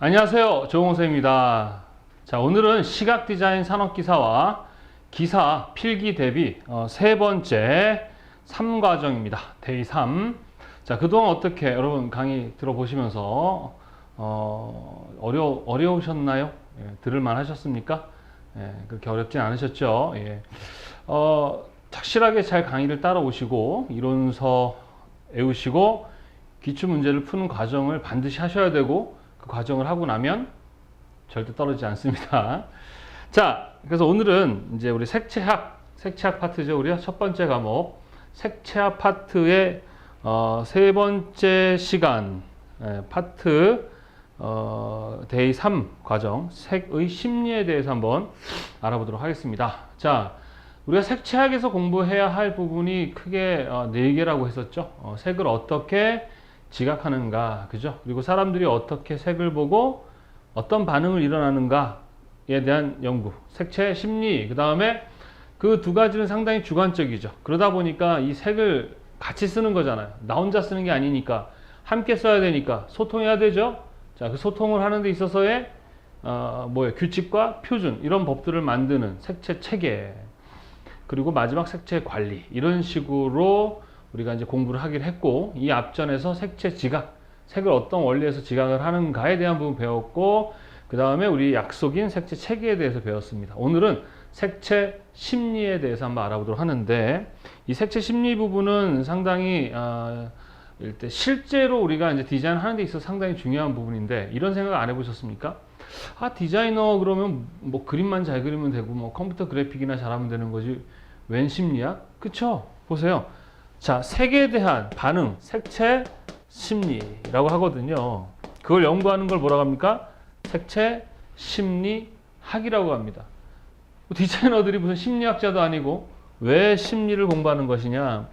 안녕하세요. 조홍쌤입니다. 자, 오늘은 시각 디자인 산업 기사와 기사 필기 대비 어, 세 번째 3과정입니다. 데이 3. 자, 그동안 어떻게 여러분 강의 들어보시면서 어, 어려, 어려우셨나요? 예, 들을만 하셨습니까? 예, 그렇게 어렵진 않으셨죠? 예. 어, 착실하게 잘 강의를 따라오시고 이론서 외우시고 기출 문제를 푸는 과정을 반드시 하셔야 되고 그 과정을 하고 나면 절대 떨어지지 않습니다. 자, 그래서 오늘은 이제 우리 색채학, 색채학 파트죠. 우리가 첫 번째 과목 색채학 파트의 어, 세 번째 시간 예, 파트 어, 데이 3 과정 색의 심리에 대해서 한번 알아보도록 하겠습니다. 자, 우리가 색채학에서 공부해야 할 부분이 크게 어, 네 개라고 했었죠. 어, 색을 어떻게 지각하는가, 그죠? 그리고 사람들이 어떻게 색을 보고 어떤 반응을 일어나는가에 대한 연구, 색채 심리, 그 다음에 그 두 가지는 상당히 주관적이죠. 그러다 보니까 이 색을 같이 쓰는 거잖아요. 나 혼자 쓰는 게 아니니까 함께 써야 되니까 소통해야 되죠. 자, 그 소통을 하는 데 있어서의 어, 뭐예요? 규칙과 표준 이런 법들을 만드는 색채 체계 그리고 마지막 색채 관리 이런 식으로 우리가 이제 공부를 하기로 했고 이 앞전에서 색채 지각 색을 어떤 원리에서 지각을 하는가에 대한 부분 배웠고 그 다음에 우리 약속인 색채 체계에 대해서 배웠습니다. 오늘은 색채 심리에 대해서 한번 알아보도록 하는데 이 색채 심리 부분은 상당히 어, 일단 실제로 우리가 이제 디자인 하는 데 있어서 상당히 중요한 부분인데 이런 생각 안 해보셨습니까? 아 디자이너 그러면 뭐 그림만 잘 그리면 되고 뭐 컴퓨터 그래픽이나 잘하면 되는 거지 웬 심리학? 그쵸? 보세요. 자 색에 대한 반응 색채 심리라고 하거든요. 그걸 연구하는 걸 뭐라고 합니까? 색채 심리학이라고 합니다. 디자이너들이 무슨 심리학자도 아니고 왜 심리를 공부하는 것이냐?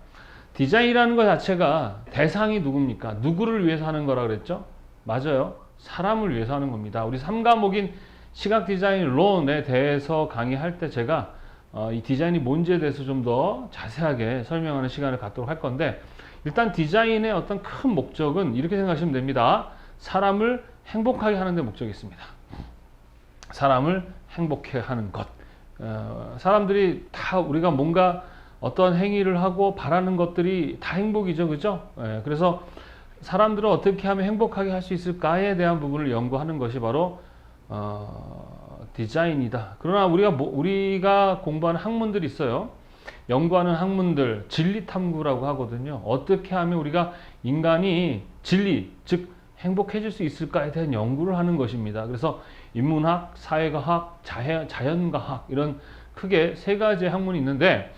디자인이라는 것 자체가 대상이 누굽니까? 누구를 위해서 하는 거라 그랬죠? 맞아요. 사람을 위해서 하는 겁니다. 우리 3과목인 시각 디자인 론에 대해서 강의할 때 제가 어, 이 디자인이 뭔지에 대해서 좀 더 자세하게 설명하는 시간을 갖도록 할 건데 일단 디자인의 어떤 큰 목적은 이렇게 생각하시면 됩니다. 사람을 행복하게 하는 데 목적이 있습니다. 사람을 행복해 하는 것. 어, 사람들이 다 우리가 뭔가 어떤 행위를 하고 바라는 것들이 다 행복이죠. 그죠? 예, 그래서 사람들을 어떻게 하면 행복하게 할 수 있을까에 대한 부분을 연구하는 것이 바로 어, 디자인이다. 그러나 우리가 뭐, 우리가 공부하는 학문들이 있어요. 연구하는 학문들 진리 탐구라고 하거든요. 어떻게 하면 우리가 인간이 진리 즉 행복해질 수 있을까에 대한 연구를 하는 것입니다. 그래서 인문학, 사회과학, 자연, 자연과학 이런 크게 세 가지의 학문이 있는데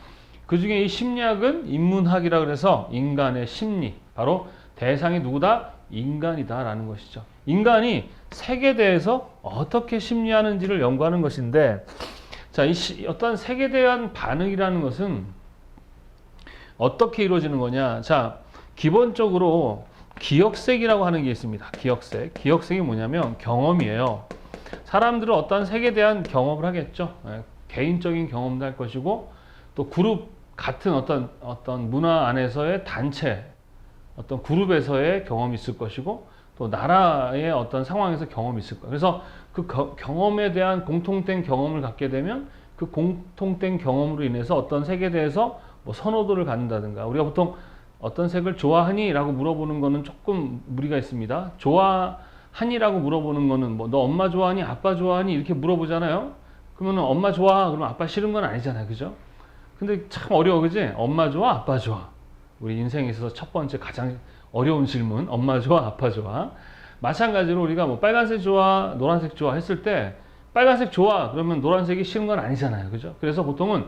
그 중에 이 심리학은 인문학이라 그래서 인간의 심리 바로 대상이 누구다? 인간이다라는 것이죠. 인간이 색에 대해서 어떻게 심리하는지를 연구하는 것인데 자, 이 시, 어떤 색에 대한 반응이라는 것은 어떻게 이루어지는 거냐? 자, 기본적으로 기억색이라고 하는 게 있습니다. 기억색. 기억색이 뭐냐면 경험이에요. 사람들은 어떤 색에 대한 경험을 하겠죠. 예, 개인적인 경험도 할 것이고 또 그룹 같은 어떤 어떤 문화 안에서의 단체 어떤 그룹에서의 경험이 있을 것이고 또 나라의 어떤 상황에서 경험이 있을 거예요. 그래서 그 거, 경험에 대한 공통된 경험을 갖게 되면 그 공통된 경험으로 인해서 어떤 색에 대해서 뭐 선호도를 갖는다든가 우리가 보통 어떤 색을 좋아하니? 라고 물어보는 거는 조금 무리가 있습니다. 좋아하니라고 물어보는 거는 뭐 너 엄마 좋아하니? 아빠 좋아하니? 이렇게 물어보잖아요. 그러면 엄마 좋아. 그러면 아빠 싫은 건 아니잖아요. 그죠? 근데 참 어려워. 그지? 엄마 좋아? 아빠 좋아. 우리 인생에 있어서 첫 번째 가장 어려운 질문. 엄마 좋아? 아빠 좋아? 마찬가지로 우리가 뭐 빨간색 좋아? 노란색 좋아? 했을 때 빨간색 좋아. 그러면 노란색이 싫은 건 아니잖아요. 그죠? 그래서 보통은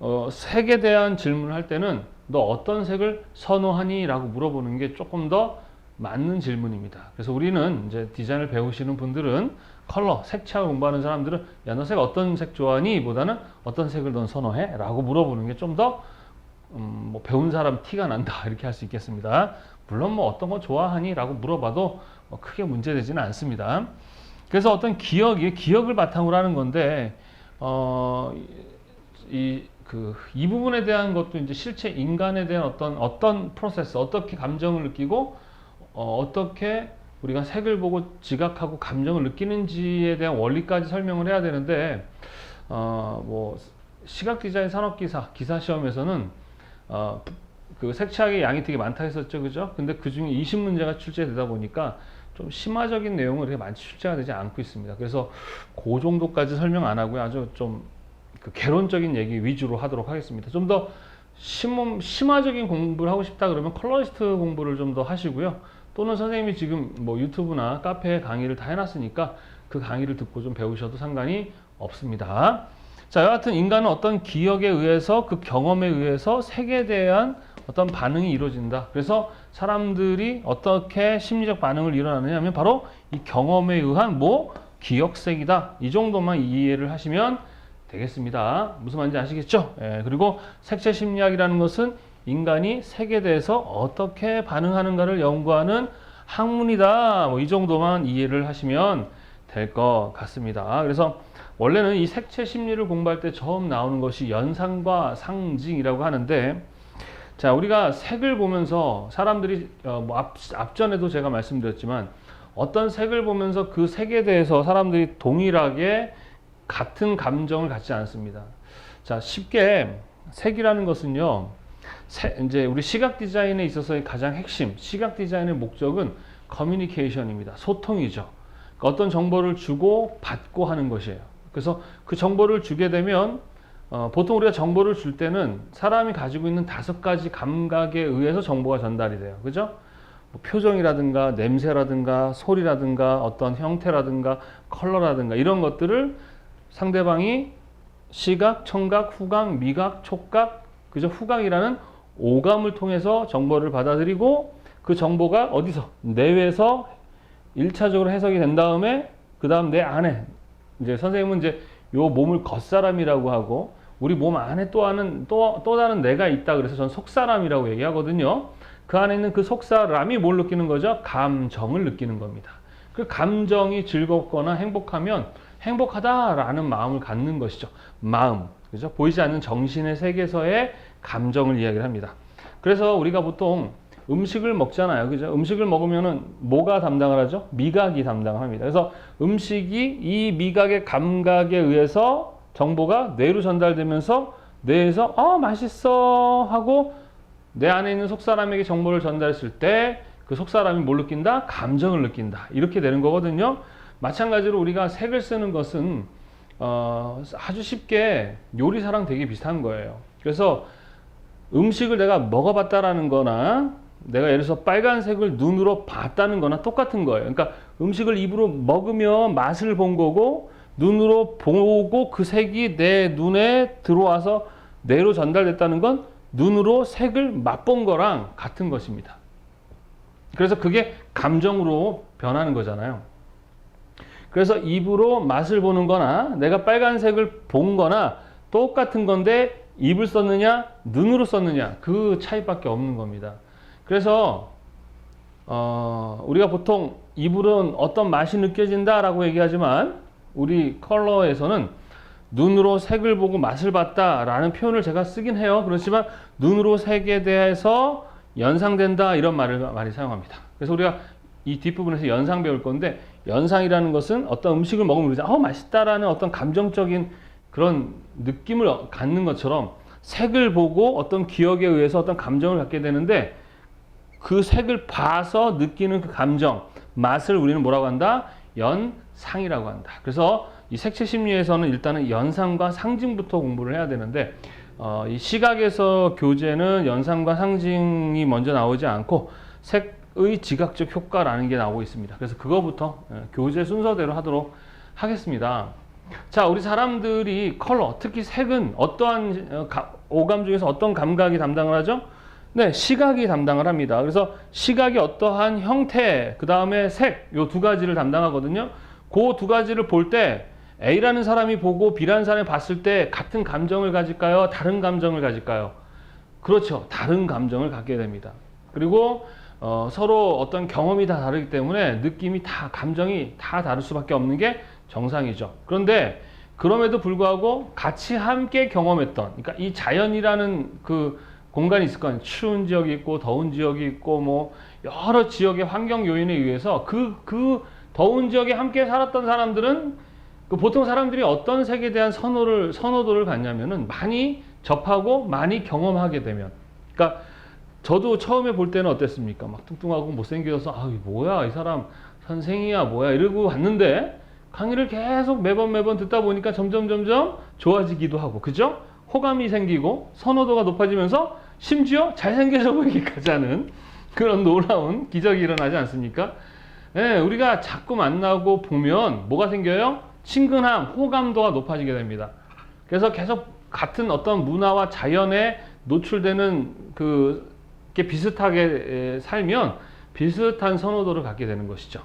어, 색에 대한 질문을 할 때는 너 어떤 색을 선호하니? 라고 물어보는 게 조금 더 맞는 질문입니다. 그래서 우리는 이제 디자인을 배우시는 분들은 컬러, 색채를 공부하는 사람들은 야, 너 색 어떤 색 좋아하니? 보다는 어떤 색을 넌 선호해? 라고 물어보는 게 좀더 음, 뭐 배운 사람 티가 난다. 이렇게 할 수 있겠습니다. 물론 뭐 어떤 거 좋아하니? 라고 물어봐도 뭐 크게 문제되지는 않습니다. 그래서 어떤 기억이, 기억을 바탕으로 하는 건데, 어, 이, 그, 이 부분에 대한 것도 이제 실체 인간에 대한 어떤, 어떤 프로세스, 어떻게 감정을 느끼고, 어, 어떻게 우리가 색을 보고 지각하고 감정을 느끼는지에 대한 원리까지 설명을 해야 되는데 어, 뭐 시각 디자인 산업 기사 기사 시험에서는 어, 그 색채학의 양이 되게 많다 했었죠, 그죠? 근데 그 중에 20문제가 출제되다 보니까 좀 심화적인 내용을 그렇게 많이 출제가 되지 않고 있습니다. 그래서 그 정도까지 설명 안 하고요. 아주 좀 그 개론적인 얘기 위주로 하도록 하겠습니다. 좀 더 심, 심화적인 공부를 하고 싶다 그러면 컬러리스트 공부를 좀 더 하시고요. 또는 선생님이 지금 뭐 유튜브나 카페에 강의를 다 해놨으니까 그 강의를 듣고 좀 배우셔도 상관이 없습니다. 자, 여하튼 인간은 어떤 기억에 의해서 그 경험에 의해서 색에 대한 어떤 반응이 이루어진다. 그래서 사람들이 어떻게 심리적 반응을 일어나느냐 하면 바로 이 경험에 의한 뭐 기억색이다. 이 정도만 이해를 하시면 되겠습니다. 무슨 말인지 아시겠죠? 예, 그리고 색채 심리학이라는 것은 인간이 색에 대해서 어떻게 반응하는가를 연구하는 학문이다. 뭐 이 정도만 이해를 하시면 될 것 같습니다. 그래서 원래는 이 색채 심리를 공부할 때 처음 나오는 것이 연상과 상징이라고 하는데 자, 우리가 색을 보면서 사람들이 어, 뭐 앞, 앞전에도 제가 말씀드렸지만 어떤 색을 보면서 그 색에 대해서 사람들이 동일하게 같은 감정을 갖지 않습니다. 자, 쉽게 색이라는 것은요. 세, 이제 우리 시각 디자인에 있어서의 가장 핵심, 시각 디자인의 목적은 커뮤니케이션입니다. 소통이죠. 그러니까 어떤 정보를 주고 받고 하는 것이에요. 그래서 그 정보를 주게 되면 어, 보통 우리가 정보를 줄 때는 사람이 가지고 있는 다섯 가지 감각에 의해서 정보가 전달이 돼요. 그죠? 뭐 표정이라든가 냄새라든가 소리라든가 어떤 형태라든가 컬러라든가 이런 것들을 상대방이 시각, 청각, 후각, 미각, 촉각, 그죠? 후각이라는 오감을 통해서 정보를 받아들이고 그 정보가 어디서 내외에서 일차적으로 해석이 된 다음에 그 다음 내 안에 이제 선생님은 이제 요 몸을 겉사람이라고 하고 우리 몸 안에 또 하는 또, 또 다른 내가 있다 그래서 전 속사람이라고 얘기하거든요. 그 안에 있는 그 속사람이 뭘 느끼는 거죠? 감정을 느끼는 겁니다. 그 감정이 즐겁거나 행복하면 행복하다라는 마음을 갖는 것이죠. 마음. 그죠? 보이지 않는 정신의 세계에서의 감정을 이야기를 합니다. 그래서 우리가 보통 음식을 먹잖아요. 그죠? 음식을 먹으면은 뭐가 담당을 하죠? 미각이 담당을 합니다. 그래서 음식이 이 미각의 감각에 의해서 정보가 뇌로 전달되면서 뇌에서 어 맛있어 하고 내 안에 있는 속사람에게 정보를 전달했을 때 그 속사람이 뭘 느낀다? 감정을 느낀다. 이렇게 되는 거거든요. 마찬가지로 우리가 색을 쓰는 것은 어, 아주 쉽게 요리사랑 되게 비슷한 거예요. 그래서 음식을 내가 먹어봤다라는 거나 내가 예를 들어서 빨간색을 눈으로 봤다는 거나 똑같은 거예요. 그러니까 음식을 입으로 먹으면 맛을 본 거고 눈으로 보고 그 색이 내 눈에 들어와서 뇌로 전달됐다는 건 눈으로 색을 맛본 거랑 같은 것입니다. 그래서 그게 감정으로 변하는 거잖아요. 그래서 입으로 맛을 보는 거나 내가 빨간색을 본 거나 똑같은 건데 입을 썼느냐 눈으로 썼느냐 그 차이밖에 없는 겁니다. 그래서 어, 우리가 보통 입으로는 어떤 맛이 느껴진다라고 얘기하지만 우리 컬러에서는 눈으로 색을 보고 맛을 봤다라는 표현을 제가 쓰긴 해요. 그렇지만 눈으로 색에 대해서 연상된다 이런 말을 많이 사용합니다. 그래서 우리가 이 뒷부분에서 연상 배울 건데 연상이라는 것은 어떤 음식을 먹으면 어 맛있다라는 어떤 감정적인 그런 느낌을 갖는 것처럼 색을 보고 어떤 기억에 의해서 어떤 감정을 갖게 되는데 그 색을 봐서 느끼는 그 감정 맛을 우리는 뭐라고 한다 연상이라고 한다 그래서 이 색채 심리에서는 일단은 연상과 상징부터 공부를 해야 되는데 어, 이 시각에서 교재는 연상과 상징이 먼저 나오지 않고 색의 지각적 효과라는 게 나오고 있습니다. 그래서 그거부터 예, 교재 순서대로 하도록 하겠습니다. 자, 우리 사람들이 컬러, 특히 색은 어떠한 어, 가- 오감 중에서 어떤 감각이 담당을 하죠? 네, 시각이 담당을 합니다. 그래서 시각이 어떠한 형태, 그 다음에 색, 요 두 가지를 담당하거든요. 그 두 가지를 볼 때 A라는 사람이 보고 B라는 사람이 봤을 때 같은 감정을 가질까요? 다른 감정을 가질까요? 그렇죠. 다른 감정을 갖게 됩니다. 그리고 어, 서로 어떤 경험이 다 다르기 때문에 느낌이 다 감정이 다 다를 수밖에 없는 게 정상이죠. 그런데 그럼에도 불구하고 같이 함께 경험했던 그러니까 이 자연이라는 그 공간이 있을 거 아니에요. 추운 지역이 있고 더운 지역이 있고 뭐 여러 지역의 환경 요인에 의해서 그그 더운 지역에 함께 살았던 사람들은 그 보통 사람들이 어떤 색에 대한 선호를 선호도를 갖냐면은 많이 접하고 많이 경험하게 되면 그러니까 저도 처음에 볼 때는 어땠습니까? 막 뚱뚱하고 못생겨서 아, 이 뭐야 이 사람 선생이야 뭐야 이러고 왔는데 강의를 계속 매번 매번 듣다 보니까 점점 점점 좋아지기도 하고 그죠? 호감이 생기고 선호도가 높아지면서 심지어 잘생겨져 보이기까지 하는 그런 놀라운 기적이 일어나지 않습니까? 예, 우리가 자꾸 만나고 보면 뭐가 생겨요? 친근함, 호감도가 높아지게 됩니다. 그래서 계속 같은 어떤 문화와 자연에 노출되는 그, 게 비슷하게 에, 살면 비슷한 선호도를 갖게 되는 것이죠.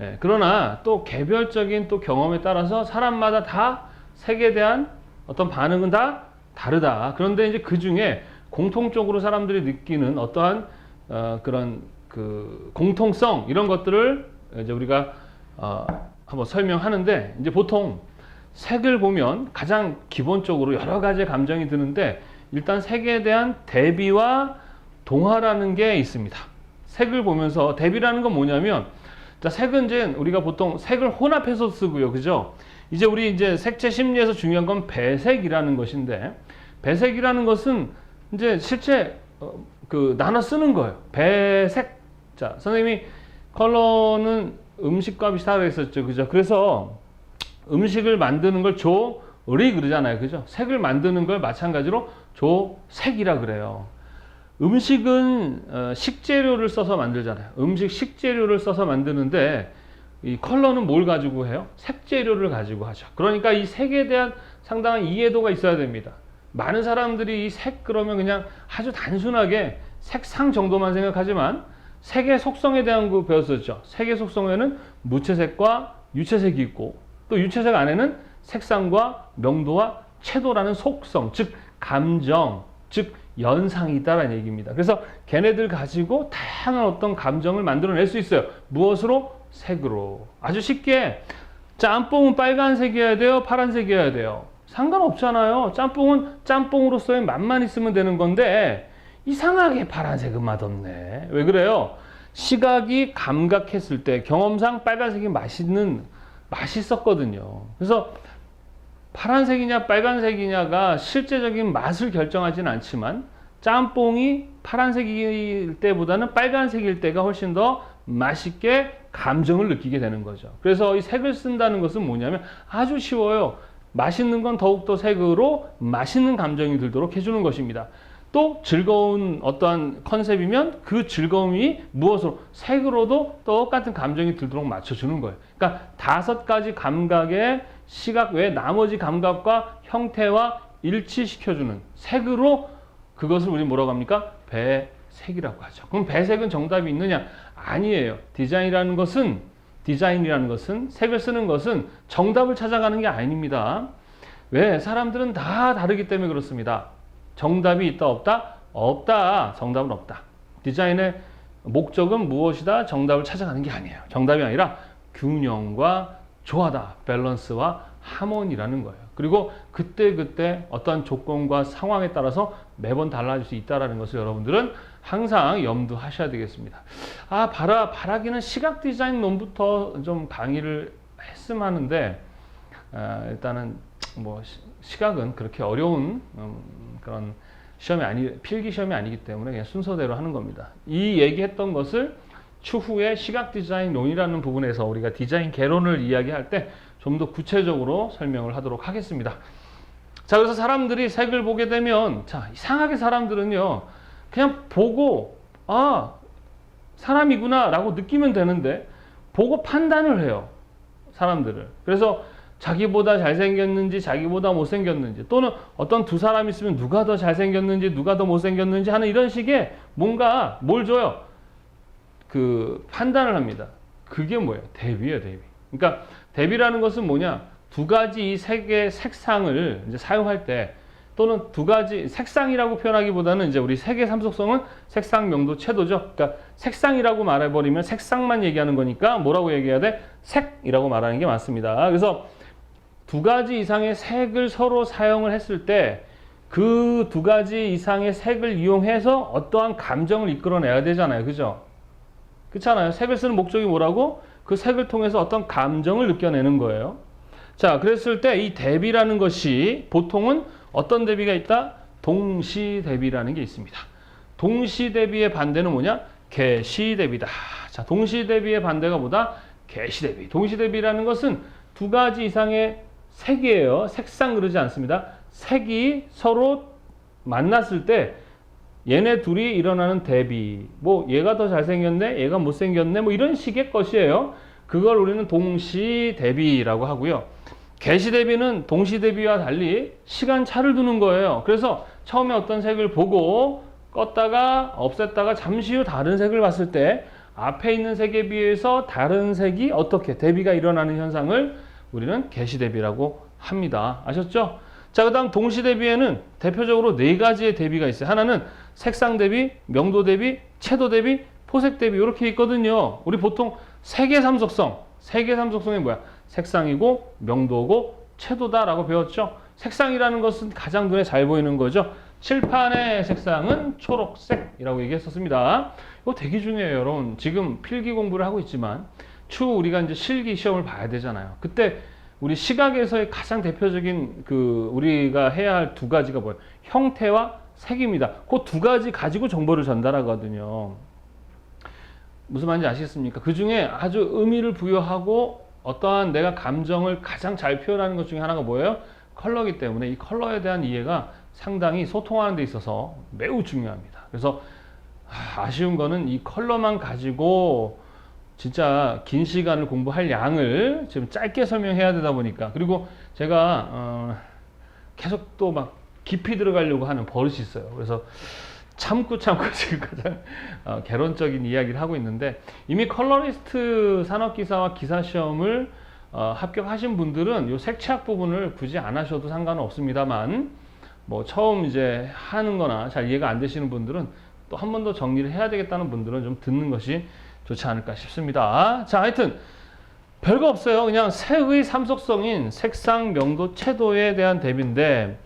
예, 그러나 또 개별적인 또 경험에 따라서 사람마다 다 색에 대한 어떤 반응은 다 다르다. 그런데 이제 그 중에 공통적으로 사람들이 느끼는 어떠한 어, 그런 그 공통성 이런 것들을 이제 우리가 어, 한번 설명하는데 이제 보통 색을 보면 가장 기본적으로 여러 가지 감정이 드는데 일단 색에 대한 대비와 동화라는 게 있습니다. 색을 보면서 대비라는 건 뭐냐면 자, 색은 이제 우리가 보통 색을 혼합해서 쓰고요. 그죠? 이제 우리 이제 색채 심리에서 중요한 건 배색이라는 것인데 배색이라는 것은 이제 실제 어, 그 나눠 쓰는 거예요. 배색. 자, 선생님이 컬러는 음식과 비슷하다고 했었죠. 그죠? 그래서 음식을 만드는 걸 조리 그러잖아요. 그죠? 색을 만드는 걸 마찬가지로 조색이라 그래요. 음식은 어, 식재료를 써서 만들잖아요. 음식 식재료를 써서 만드는데 이 컬러는 뭘 가지고 해요? 색재료를 가지고 하죠. 그러니까 이 색에 대한 상당한 이해도가 있어야 됩니다. 많은 사람들이 이 색 그러면 그냥 아주 단순하게 색상 정도만 생각하지만 색의 속성에 대한 거 배웠었죠. 색의 속성에는 무채색과 유채색이 있고 또 유채색 안에는 색상과 명도와 채도라는 속성, 즉 감정, 즉 연상이 있다라는 얘기입니다. 그래서 걔네들 가지고 다양한 어떤 감정을 만들어낼 수 있어요. 무엇으로? 색으로. 아주 쉽게 짬뽕은 빨간색이어야 돼요? 파란색이어야 돼요? 상관없잖아요. 짬뽕은 짬뽕으로서의 맛만 있으면 되는 건데 이상하게 파란색은 맛없네. 왜 그래요? 시각이 감각했을 때 경험상 빨간색이 맛있는 맛있었거든요. 그래서 파란색이냐 빨간색이냐가 실제적인 맛을 결정하지는 않지만 짬뽕이 파란색일 때보다는 빨간색일 때가 훨씬 더 맛있게 감정을 느끼게 되는 거죠. 그래서 이 색을 쓴다는 것은 뭐냐면 아주 쉬워요. 맛있는 건 더욱더 색으로 맛있는 감정이 들도록 해주는 것입니다. 또 즐거운 어떠한 컨셉이면 그 즐거움이 무엇으로 색으로도 똑같은 감정이 들도록 맞춰주는 거예요. 그러니까 다섯 가지 감각의 시각 외 나머지 감각과 형태와 일치시켜주는 색으로 그것을 우리 뭐라고 합니까? 배색이라고 하죠. 그럼 배색은 정답이 있느냐? 아니에요. 디자인이라는 것은 디자인이라는 것은 색을 쓰는 것은 정답을 찾아가는 게 아닙니다. 왜? 사람들은 다 다르기 때문에 그렇습니다. 정답이 있다 없다? 없다. 정답은 없다. 디자인의 목적은 무엇이다? 정답을 찾아가는 게 아니에요. 정답이 아니라 균형과 조화다. 밸런스와 하모니라는 거예요. 그리고 그때그때 어떤 조건과 상황에 따라서 매번 달라질 수 있다는 것을 여러분들은 항상 염두하셔야 되겠습니다. 아, 바라, 바라기는 시각 디자인 논부터 좀 강의를 했으면 하는데, 아, 일단은 뭐 시- 시각은 그렇게 어려운 음, 그런 시험이 아니 필기 시험이 아니기 때문에 그냥 순서대로 하는 겁니다. 이 얘기했던 것을 추후에 시각 디자인 논이라는 부분에서 우리가 디자인 개론을 이야기할 때 좀 더 구체적으로 설명을 하도록 하겠습니다. 자, 그래서 사람들이 색을 보게 되면 자, 이상하게 사람들은요. 그냥 보고 아, 사람이구나 라고 느끼면 되는데 보고 판단을 해요. 사람들을. 그래서 자기보다 잘생겼는지 자기보다 못생겼는지 또는 어떤 두 사람 있으면 누가 더 잘생겼는지 누가 더 못생겼는지 하는 이런 식의 뭔가 뭘 줘요? 그 판단을 합니다. 그게 뭐예요? 대비예요, 대비. 그러니까 대비라는 것은 뭐냐? 두 가지 이 색의 색상을 이제 사용할 때 또는 두 가지 색상이라고 표현하기보다는 이제 우리 색의 삼속성은 색상, 명도, 채도죠. 그러니까 색상이라고 말해버리면 색상만 얘기하는 거니까 뭐라고 얘기해야 돼? 색이라고 말하는 게 맞습니다. 그래서 두 가지 이상의 색을 서로 사용을 했을 때 그 두 가지 이상의 색을 이용해서 어떠한 감정을 이끌어내야 되잖아요. 그죠? 그렇잖아요. 색을 쓰는 목적이 뭐라고? 그 색을 통해서 어떤 감정을 느껴내는 거예요. 자, 그랬을 때 이 대비라는 것이 보통은 어떤 대비가 있다? 동시 대비라는 게 있습니다. 동시 대비의 반대는 뭐냐? 개시 대비다. 자, 동시 대비의 반대가 뭐다? 개시 대비. 동시 대비라는 것은 두 가지 이상의 색이에요. 색상 그러지 않습니다. 색이 서로 만났을 때 얘네 둘이 일어나는 대비. 뭐 얘가 더 잘생겼네, 얘가 못생겼네, 뭐 이런 식의 것이에요. 그걸 우리는 동시 대비라고 하고요. 개시 대비는 동시 대비와 달리 시간 차를 두는 거예요. 그래서 처음에 어떤 색을 보고 껐다가 없앴다가 잠시 후 다른 색을 봤을 때 앞에 있는 색에 비해서 다른 색이 어떻게 대비가 일어나는 현상을 우리는 개시 대비라고 합니다. 아셨죠? 자, 그 다음 동시 대비에는 대표적으로 네 가지의 대비가 있어요. 하나는 색상 대비, 명도 대비, 채도 대비, 포색 대비 이렇게 있거든요. 우리 보통 색의 삼속성, 색의 삼속성이 뭐야? 색상이고 명도고 채도다라고 배웠죠. 색상이라는 것은 가장 눈에 잘 보이는 거죠. 칠판의 색상은 초록색이라고 얘기했었습니다. 이거 되게 중요해요, 여러분. 지금 필기 공부를 하고 있지만 추후 우리가 이제 실기 시험을 봐야 되잖아요. 그때 우리 시각에서의 가장 대표적인 그 우리가 해야 할 두 가지가 뭐예요? 형태와 색입니다. 그 두 가지 가지고 정보를 전달하거든요. 무슨 말인지 아시겠습니까? 그 중에 아주 의미를 부여하고 어떠한 내가 감정을 가장 잘 표현하는 것 중에 하나가 뭐예요? 컬러기 때문에 이 컬러에 대한 이해가 상당히 소통하는 데 있어서 매우 중요합니다. 그래서 아, 아쉬운 거는 이 컬러만 가지고 진짜 긴 시간을 공부할 양을 지금 짧게 설명해야 되다 보니까 그리고 제가 어 계속 또 막 깊이 들어가려고 하는 버릇이 있어요. 그래서 참고 참고 지금 가장 어 개론적인 이야기를 하고 있는데 이미 컬러리스트 산업기사와 기사 시험을 어 합격하신 분들은 이 색채학 부분을 굳이 안 하셔도 상관은 없습니다만 뭐 처음 이제 하는 거나 잘 이해가 안 되시는 분들은 또 한 번 더 정리를 해야 되겠다는 분들은 좀 듣는 것이 좋지 않을까 싶습니다. 자, 하여튼 별거 없어요. 그냥 색의 삼속성인 색상, 명도, 채도에 대한 대비인데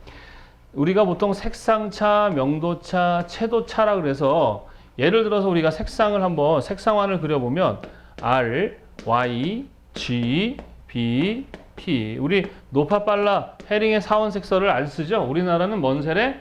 우리가 보통 색상차, 명도차, 채도차라 그래서 예를 들어서 우리가 색상을 한번 색상환을 그려보면 R, Y, G, B, P 우리 노파 빨라 헤링의 사원 색설을 안 쓰죠. 우리나라는 먼셀에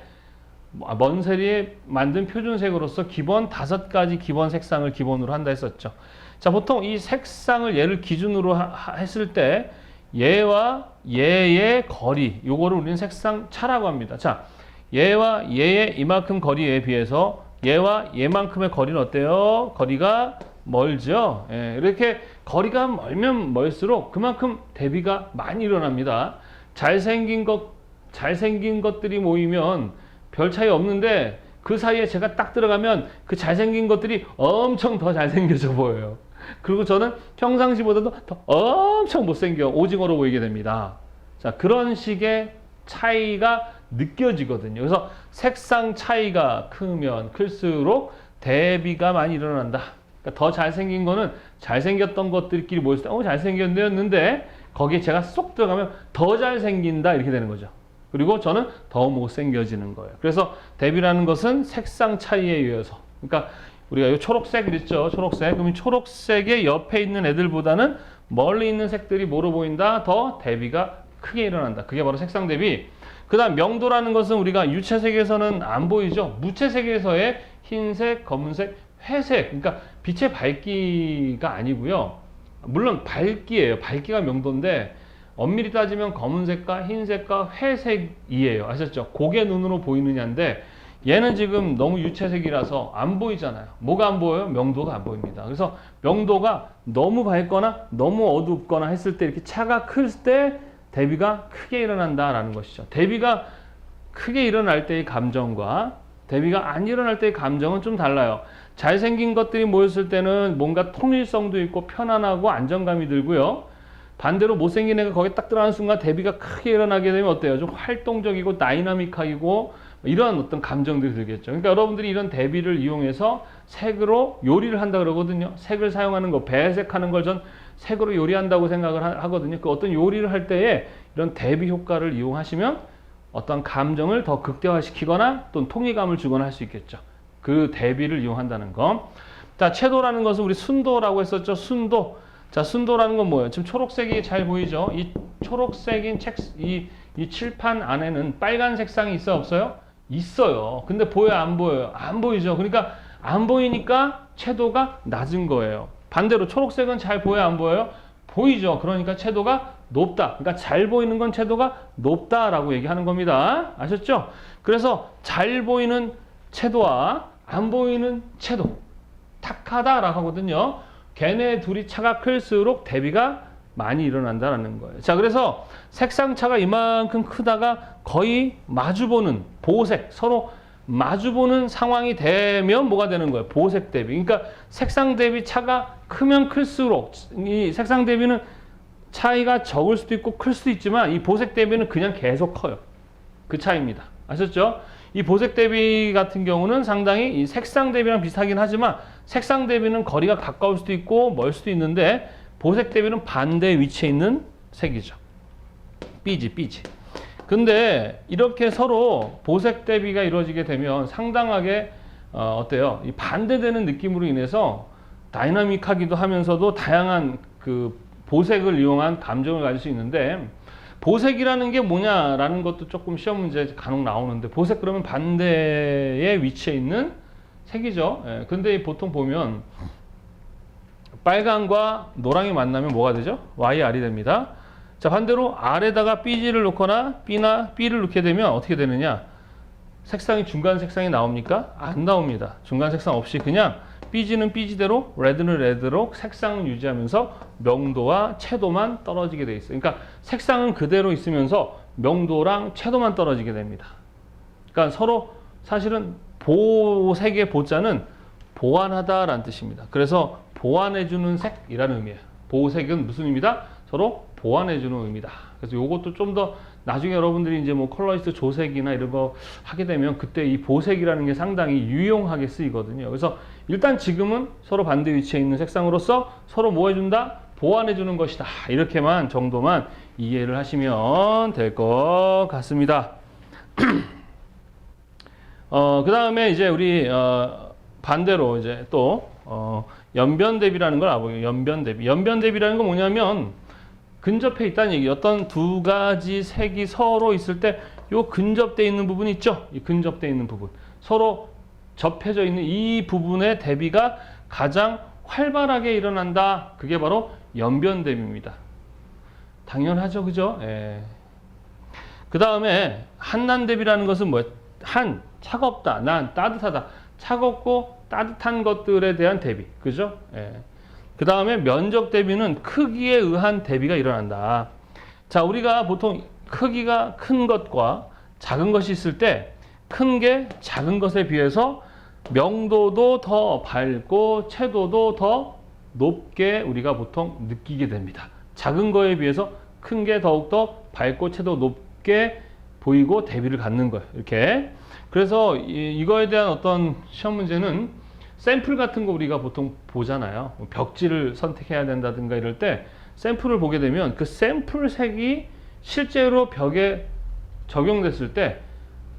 아, 먼셀이 만든 표준색으로서 기본 다섯 가지 기본 색상을 기본으로 한다 했었죠. 자, 보통 이 색상을 얘를 기준으로 하, 했을 때 얘와 얘의 거리, 요거를 우리는 색상 차라고 합니다. 자, 얘와 얘의 이만큼 거리에 비해서 얘와 얘만큼의 거리는 어때요? 거리가 멀죠. 예, 이렇게 거리가 멀면 멀수록 그만큼 대비가 많이 일어납니다. 잘생긴 것, 잘생긴 것들이 모이면 별 차이 없는데 그 사이에 제가 딱 들어가면 그 잘생긴 것들이 엄청 더 잘생겨져 보여요. 그리고 저는 평상시보다도 더 엄청 못생겨 오징어로 보이게 됩니다. 자, 그런 식의 차이가 느껴지거든요. 그래서 색상 차이가 크면 클수록 대비가 많이 일어난다. 그러니까 더 잘생긴 거는 잘생겼던 것들끼리 모였을 때, 어, 잘생겼는데, 거기에 제가 쏙 들어가면 더 잘생긴다. 이렇게 되는 거죠. 그리고 저는 더 못생겨지는 거예요. 그래서 대비라는 것은 색상 차이에 의해서. 그러니까 우리가 이 초록색 있죠? 초록색. 그럼 이 초록색의 옆에 있는 애들보다는 멀리 있는 색들이 뭐로 보인다? 더 대비가 크게 일어난다. 그게 바로 색상 대비. 그 다음 명도라는 것은 우리가 유채색에서는 안 보이죠? 무채색에서의 흰색, 검은색, 회색. 그러니까 빛의 밝기가 아니고요. 물론 밝기예요. 밝기가 명도인데 엄밀히 따지면 검은색과 흰색과 회색이에요. 아셨죠? 고개 눈으로 보이느냐인데 얘는 지금 너무 유채색이라서 안 보이잖아요. 뭐가 안 보여요? 명도가 안 보입니다. 그래서 명도가 너무 밝거나 너무 어둡거나 했을 때 이렇게 차가 클 때 대비가 크게 일어난다라는 것이죠. 대비가 크게 일어날 때의 감정과 대비가 안 일어날 때의 감정은 좀 달라요. 잘생긴 것들이 모였을 때는 뭔가 통일성도 있고 편안하고 안정감이 들고요. 반대로 못생긴 애가 거기 딱 들어가는 순간 대비가 크게 일어나게 되면 어때요? 좀 활동적이고 다이나믹하고 이런 어떤 감정들이 들겠죠. 그러니까 여러분들이 이런 대비를 이용해서 색으로 요리를 한다 그러거든요. 색을 사용하는 거, 배색하는 걸 전 색으로 요리한다고 생각을 하, 거든요 그 어떤 요리를 할 때에 이런 대비 효과를 이용하시면 어떤 감정을 더 극대화시키거나 또는 통일감을 주거나 할 수 있겠죠. 그 대비를 이용한다는 거. 자, 채도라는 것은 우리 순도라고 했었죠. 순도. 자, 순도라는 건 뭐예요? 지금 초록색이 잘 보이죠? 이 초록색인 책, 이, 이 칠판 안에는 빨간 색상이 있어요? 없어요? 있어요. 근데 보여요? 안 보여요? 안 보이죠? 그러니까 안 보이니까 채도가 낮은 거예요. 반대로 초록색은 잘 보여요? 안 보여요? 보이죠? 그러니까 채도가 높다. 그러니까 잘 보이는 건 채도가 높다라고 얘기하는 겁니다. 아셨죠? 그래서 잘 보이는 채도와 안 보이는 채도 탁하다라고 하거든요. 걔네 둘이 차가 클수록 대비가 많이 일어난다라는 거예요. 자, 그래서 색상 차가 이만큼 크다가 거의 마주보는 보색 서로 마주보는 상황이 되면 뭐가 되는 거예요? 보색 대비. 그러니까 색상 대비 차가 크면 클수록 이 색상 대비는 차이가 적을 수도 있고 클 수도 있지만 이 보색 대비는 그냥 계속 커요. 그 차이입니다. 아셨죠? 이 보색 대비 같은 경우는 상당히 이 색상 대비랑 비슷하긴 하지만 색상 대비는 거리가 가까울 수도 있고 멀 수도 있는데 보색 대비는 반대 위치에 있는 색이죠. 삐지 삐지. 근데 이렇게 서로 보색 대비가 이루어지게 되면 상당하게 어, 어때요? 이 반대되는 느낌으로 인해서 다이나믹하기도 하면서도 다양한 그 보색을 이용한 감정을 가질 수 있는데 보색이라는 게 뭐냐라는 것도 조금 시험 문제 간혹 나오는데 보색 그러면 반대의 위치에 있는 색이죠. 예, 근데 보통 보면 빨강과 노랑이 만나면 뭐가 되죠? YR이 됩니다. 자 반대로 R에다가 BG를 놓거나 B나 B를 놓게 되면 어떻게 되느냐? 색상이 중간 색상이 나옵니까? 안 나옵니다. 중간 색상 없이 그냥 BG는 BG대로, 레드는 레드로 색상을 유지하면서 명도와 채도만 떨어지게 돼 있어요. 그러니까 색상은 그대로 있으면서 명도랑 채도만 떨어지게 됩니다. 그러니까 서로 사실은 보색의 보자는 보완하다라는 뜻입니다. 그래서 보완해주는 색이라는 의미예요. 보색은 무슨 의미다? 서로 보완해주는 의미다. 그래서 이것도 좀 더 나중에 여러분들이 이제 뭐 컬러리스트 조색이나 이런 거 하게 되면 그때 이 보색이라는 게 상당히 유용하게 쓰이거든요. 그래서 일단 지금은 서로 반대 위치에 있는 색상으로서 서로 뭐 해준다? 보완해주는 것이다. 이렇게만 정도만 이해를 하시면 될 것 같습니다. 어, 그 다음에 이제 우리, 어, 반대로 이제 또, 어, 연변 대비라는 걸 알아보게요. 연변 대비. 연변 대비라는 건 뭐냐면, 근접해 있다는 얘기. 어떤 두 가지 색이 서로 있을 때, 요 근접돼 있는 부분 있죠? 이 근접돼 있는 부분. 서로 접해져 있는 이 부분의 대비가 가장 활발하게 일어난다. 그게 바로 연변 대비입니다. 당연하죠, 그죠? 예. 그 다음에 한난 대비라는 것은 뭐예요? 한 차갑다, 난 따뜻하다. 차갑고 따뜻한 것들에 대한 대비, 그죠? 예. 그 다음에 면적 대비는 크기에 의한 대비가 일어난다. 자, 우리가 보통 크기가 큰 것과 작은 것이 있을 때 큰 게 작은 것에 비해서 명도도 더 밝고 채도도 더 높게 우리가 보통 느끼게 됩니다. 작은 거에 비해서 큰 게 더욱더 밝고 채도 높게 보이고 대비를 갖는 거예요. 이렇게. 그래서 이, 이거에 대한 어떤 시험 문제는 샘플 같은 거 우리가 보통 보잖아요. 뭐 벽지를 선택해야 된다든가 이럴 때 샘플을 보게 되면 그 샘플 색이 실제로 벽에 적용됐을 때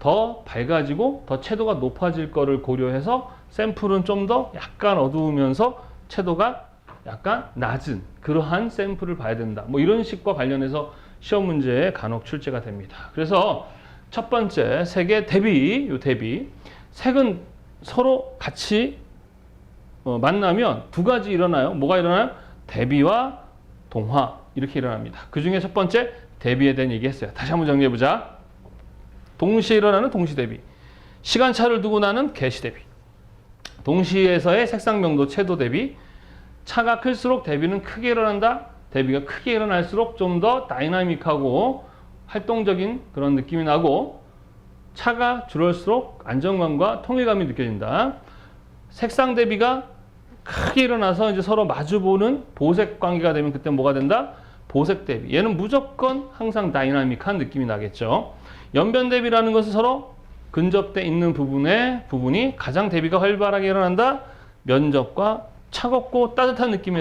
더 밝아지고 더 채도가 높아질 거를 고려해서 샘플은 좀 더 약간 어두우면서 채도가 약간 낮은 그러한 샘플을 봐야 된다. 뭐 이런 식과 관련해서 시험 문제에 간혹 출제가 됩니다. 그래서 첫 번째 색의 대비, 요 대비. 색은 서로 같이 어, 만나면 두 가지 일어나요. 뭐가 일어나요? 대비와 동화 이렇게 일어납니다. 그 중에 첫 번째 대비에 대한 얘기했어요. 다시 한번 정리해 보자. 동시에 일어나는 동시 대비, 시간차를 두고 나는 개시 대비, 동시에서의 색상 명도 채도 대비, 차가 클수록 대비는 크게 일어난다. 대비가 크게 일어날수록 좀 더 다이나믹하고 활동적인 그런 느낌이 나고 차가 줄을수록 안정감과 통일감이 느껴진다. 색상 대비가 크게 일어나서 이제 서로 마주보는 보색 관계가 되면 그때 뭐가 된다? 보색 대비. 얘는 무조건 항상 다이나믹한 느낌이 나겠죠. 연변 대비라는 것은 서로 근접돼 있는 부분의 부분이 가장 대비가 활발하게 일어난다. 면적과 차갑고 따뜻한 느낌의